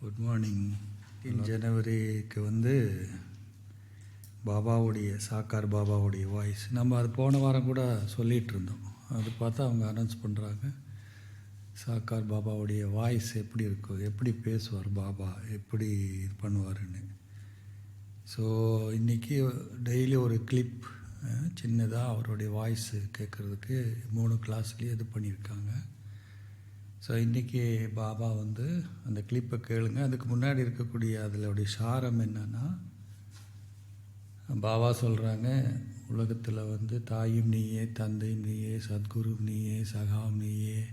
Good morning இன் ஜனவரிக்கு வந்து பாபாவுடைய சாக்கார் பாபாவுடைய வாய்ஸ் நம்ம அது போன வாரம் கூட சொல்லிகிட்டு இருந்தோம். அது பார்த்தா அவங்க அனௌன்ஸ் பண்ணுறாங்க சாக்கார் பாபாவுடைய வாய்ஸ் எப்படி இருக்கும் எப்படி பேசுவார் பாபா எப்படி இது பண்ணுவாருன்னு. ஸோ இன்றைக்கி டெய்லி ஒரு கிளிப் சின்னதாக அவருடைய வாய்ஸு கேட்குறதுக்கு மூணு கிளாஸ்லேயே இது பண்ணியிருக்காங்க. ஸோ இன்றைக்கி பாபா வந்து அந்த கிளிப்பை கேளுங்க. அதுக்கு முன்னாடி இருக்கக்கூடிய அதிலுடைய சாரம் என்னன்னா பாபா சொல்கிறாங்க உலகத்தில் வந்து தாயும் நீயே தந்தையும் நீயே சத்குரு நீயே சகாம் நீயே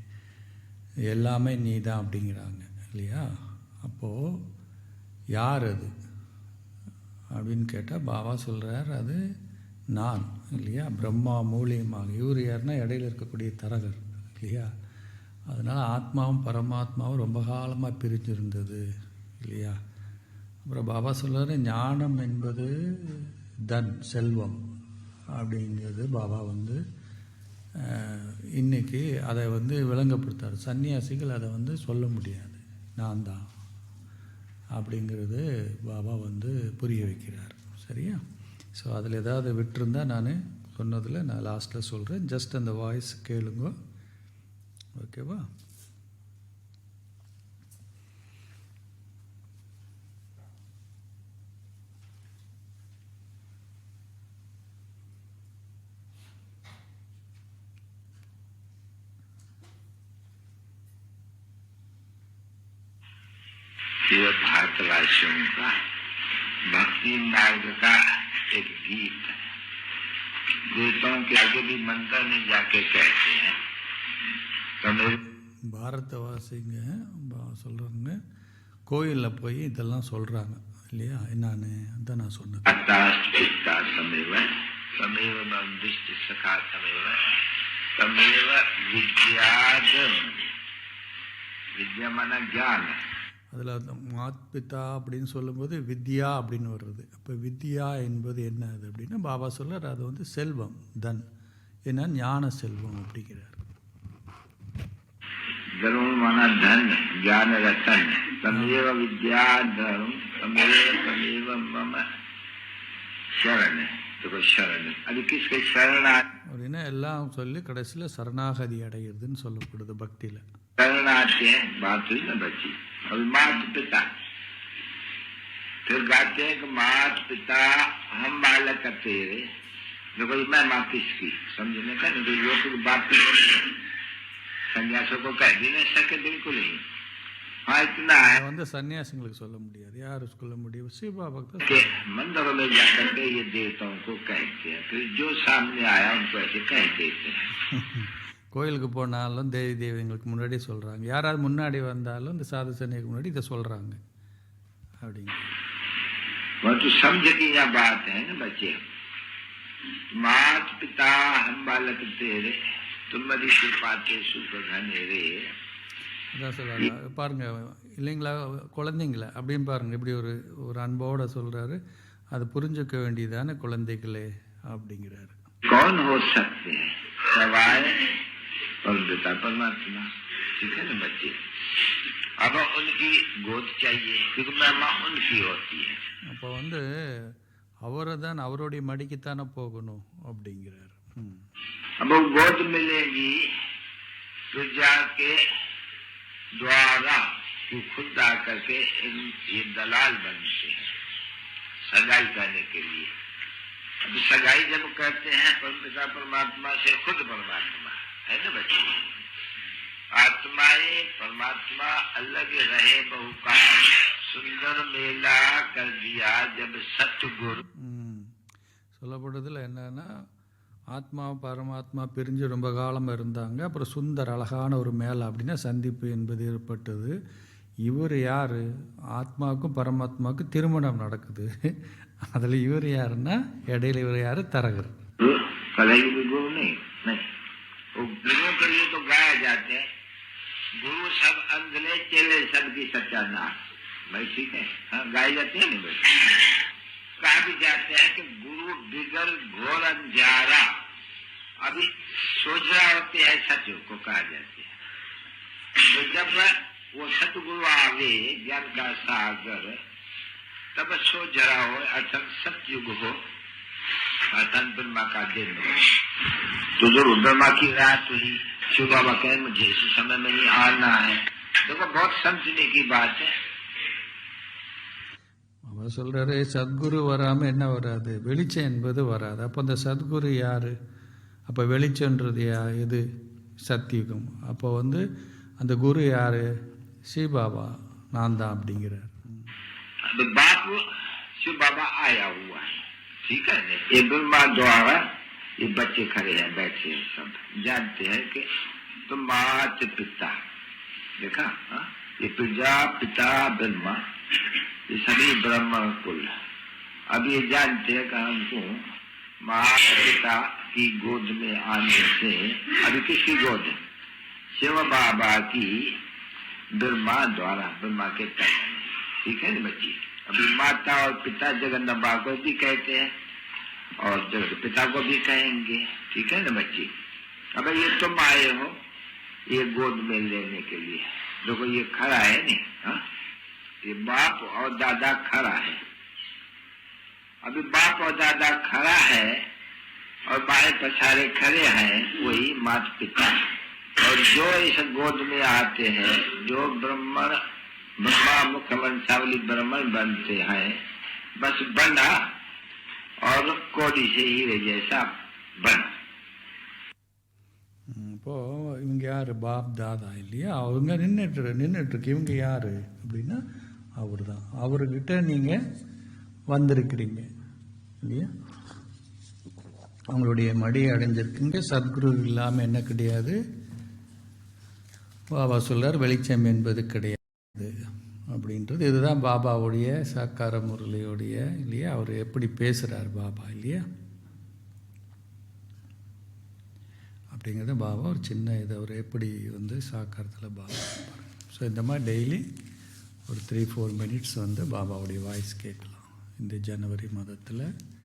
எல்லாமே நீ தான் அப்படிங்கிறாங்க இல்லையா? அப்போது யார் அது? அப்படின்னு கேட்டால் பாபா சொல்கிறார் அது நான் இல்லையா? பிரம்மா மூலியமாக. இவர் யாருன்னா இடையில இருக்கக்கூடிய தரகர் இல்லையா? அதனால் ஆத்மாவும் பரமாத்மாவும் ரொம்ப காலமாக பிரிஞ்சிருந்தது இல்லையா? அப்புறம் பாபா சொல்கிறாரு ஞானம் என்பது தன் செல்வம். அப்படிங்கிறது பாபா வந்து இன்றைக்கி அதை வந்து விளங்கப்படுத்தார். சன்னியாசிகள் அதை வந்து சொல்ல முடியாது. நான் தான். அப்படிங்கிறது பாபா வந்து புரிய வைக்கிறார். சரியா? ஸோ அதில் ஏதாவது விட்டுருந்தா நான் சொன்னதில் நான் லாஸ்ட்டில் சொல்கிறேன் ஜஸ்ட் அந்த வாய்ஸ் கேளுங்க. ஓகேவா ये भारतवासियों का भक्ति मार्ग का एक गीत है गीतों के आगे भी मंत्र नहीं जाके कहते हैं பாரதவாசிங்க சொல்றாங்க கோயிலில் போய் இதெல்லாம் சொல்றாங்க இல்லையா? என்னன்னு அதான் நான் சொன்னது. தமேவ மாம் திருஷ்டி சகா அதில் மாத்பிதா அப்படின்னு சொல்லும்போது வித்யா அப்படின்னு வர்றது. அப்போ வித்யா என்பது என்ன அது அப்படின்னா பாபா சொல்கிறார் அது வந்து செல்வம் தன். என்ன ஞான செல்வம் அப்படிங்கிறார். धर्म माना धन ज्ञान रतन तमेव विद्या धर्म तमेव तमेव मम शरण देखो शरण अभी किसके शरण आ- அப்படின்னா எல்லாம் சொல்லி கடைசியில் சரணாகதி அடையிறதுன்னு சொல்லப்படுது பக்தியில் शरण आते हैं बात हुई ना बच्ची अभी मात पिता फिर गाते हैं कि मात पिता हम बालक का तेरे देखो ये मैं माँ किसकी समझने का नहीं तो योग की बात तो नहीं। संन्यासों को कह भी नहीं सके बिल्कुल ही हाँ इतना है அதை வந்து சன்னியாசிங்களுக்கு சொல்ல முடியாது யார் சொல்ல முடியும் சிவபாபாக்கு தான் कि मंदिरों में जाकर के ये देवताओं को कहते हैं फिर जो सामने आया उनको ऐसे कह देते हैं கோயிலுக்கு போனாலும் தேவி தேவிங்களுக்கு முன்னாடி சொல்கிறாங்க யாராவது முன்னாடி வந்தாலும் இந்த சாது சன்னிக்கு முன்னாடி இதை சொல்கிறாங்க அப்படிங்க वह तो समझ की यह बात है ना बच्चे मात पिता हम बालक तेरे तुम्हारी कृपाते सुख घनेरे அதான் சொல்கிறாங்க பாருங்க இல்லைங்களா குழந்தைங்கள அப்படின்னு பாருங்க இப்படி ஒரு ஒரு அன்போட சொல்கிறாரு அது புரிஞ்சுக்க வேண்டியதான குழந்தைகளே அப்படிங்கிறாரு कौन हो सकते हैं सवाए और पिता परमात्मा ठीक है ना बच्चे अब उनकी गोद चाहिए क्योंकि महिमा उनकी होती है அப்போ வந்து அவரை தான் அவருடைய மடிக்குத்தானே போகணும் அப்படிங்கிறாரு ம் अब वो गोद मिलेगी तो जाके द्वारा कि खुद आकर के इन ये दलाल बनते हैं सगाई करने के लिए अब सगाई जब करते हैं परमपिता परमात्मा से खुद परमात्मा है ना बच्चे आत्माएं परमात्मा अलग रहे बहु का सुंदर मेला कर दिया जब सतगुरु ம். சொல்லப்படுறதுல என்னன்னா ஆத்மா பரமாத்மா பிரிஞ்சு ரொம்ப காலம் இருந்தாங்க அப்புறம் சுந்தர் அழகான ஒரு மேலே அப்படின்னா சந்திப்பு என்பது ஏற்பட்டது இவர் யார் ஆத்மாவுக்கும் பரமாத்மாவுக்கும் திருமணம் நடக்குது அதில் இவர் யாருன்னா இடையில இவர் யார் தரகர் कलयुग में गुरु नहीं नहीं वो गुरुओं के लिए तो गाया जाते हैं गुरु सब अंधले चेले सबकी सच्चा नाम भाई ठीक है हाँ गाए जाते हैं ना भाई कहा भी जाते हैं कि गुरु बिगड़ घोर अंजारा अभी सोच रहा होते हैं सच को कहा जाते हैं। तो जब वो सतगुरु आवे, ज्ञान का सागर, तब सो जरा हो अथन सतयुग हो अथन ब्रह्मा का दिन हो। तो ज़रूर ब्रह्मा की रात हुई, शिव बाबा कहे, मुझे इस समय में ही आना है। देखो तो बहुत समझने की बात है। அவர் சொல்கிறாரு சத்குரு வராமல் என்ன வராது வெளிச்சம் என்பது வராது அப்போ அந்த சத்குரு யார் அப்போ வெளிச்சன்றது யா எது சத்தியுகம் அப்போ வந்து அந்த குரு யார் ஸ்ரீபாபா நான் தான் அப்படிங்கிறார் अब बाप शिव बाबा आया हुआ है ठीक है ना ये ब्रह्मा द्वारा ये बच्चे खड़े हैं बैठे हैं सब जानते हैं कि तुम मात पिता देखा हा? ये प्रजा पिता ब्रह्मा ये सभी ब्रह्म कुल अब ये जानते हैं कि हमको मात पिता की गोद में आने से, अभी किसकी गोद शिव बाबा की ब्रह्मा द्वारा, ब्रह्मा के तन ठीक है ना बच्ची? अभी माता और पिता जगन्नाथ को भी कहते हैं और जगत पिता को भी कहेंगे। ठीक है ना बच्ची? अब ये तुम आए हो, ये गोद में लेने के लिए। देखो, ये खड़ा है नहीं हाँ? ये बाप और दादा खड़ा है अभी बाप और दादा खड़ा है और बाएं पछाड़े खड़े हैं वही माता पिता और जो इस गोद में आते हैं जो ब्रह्मण ब्रह्मा मुख्य वंशावली ब्राह्मण बनते हैं बस बना और कोड़ी से हीरे जैसा बना இப்போது இவங்க யார் பாப் தாதா இல்லையா அவங்க நின்றுட்டு நின்றுட்டுருக்கு இவங்க யார் அப்படின்னா அவர் தான் அவர்கிட்ட நீங்கள் வந்திருக்கிறீங்க. இல்லையா? அவங்களுடைய மடியை அடைஞ்சிருக்குங்க சத்குரு இல்லாமல் என்ன கிடையாது? பாபா சொல்கிறார் வெளிச்சம் என்பது கிடையாது. அப்படின்றது இதுதான் பாபாவுடைய சாக்கார முரளியுடைய இல்லையா? அவர் எப்படி பேசுகிறார் பாபா இல்லையா? அப்படிங்கிறது பாபா ஒரு சின்ன இதை அவர் எப்படி வந்து சாக்காரத்தில் பாபா ஸோ இந்த மாதிரி டெய்லி ஒரு த்ரீ ஃபோர் மினிட்ஸ் வந்து பாபாவுடைய வாய்ஸ் கேட்கலாம். இந்த ஜனவரி மாதத்தில்